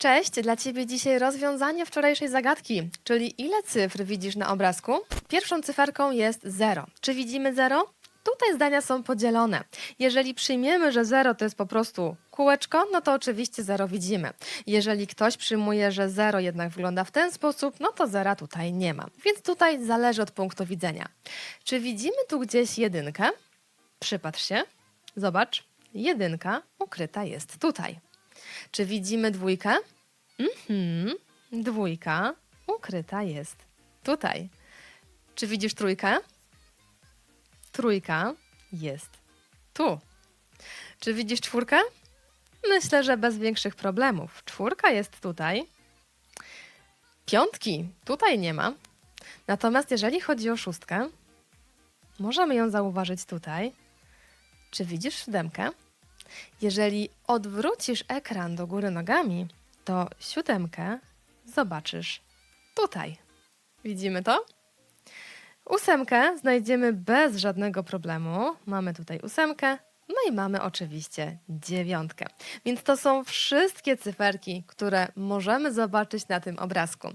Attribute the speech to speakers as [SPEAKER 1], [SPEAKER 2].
[SPEAKER 1] Cześć, dla Ciebie dzisiaj rozwiązanie wczorajszej zagadki, czyli ile cyfr widzisz na obrazku? Pierwszą cyferką jest 0. Czy widzimy 0? Tutaj zdania są podzielone. Jeżeli przyjmiemy, że 0 to jest po prostu kółeczko, no to oczywiście 0 widzimy. Jeżeli ktoś przyjmuje, że 0 jednak wygląda w ten sposób, no to zera tutaj nie ma. Więc tutaj zależy od punktu widzenia. Czy widzimy tu gdzieś jedynkę? Przypatrz się. Zobacz, jedynka ukryta jest tutaj. Czy widzimy dwójkę? Mhm, dwójka ukryta jest tutaj. Czy widzisz trójkę? Trójka jest tu. Czy widzisz czwórkę? Myślę, że bez większych problemów. Czwórka jest tutaj. Piątki tutaj nie ma. Natomiast jeżeli chodzi o szóstkę, możemy ją zauważyć tutaj. Czy widzisz siódemkę? Jeżeli odwrócisz ekran do góry nogami, to siódemkę zobaczysz tutaj. Widzimy to? Ósemkę znajdziemy bez żadnego problemu. Mamy tutaj ósemkę, no i mamy oczywiście dziewiątkę. Więc to są wszystkie cyferki, które możemy zobaczyć na tym obrazku.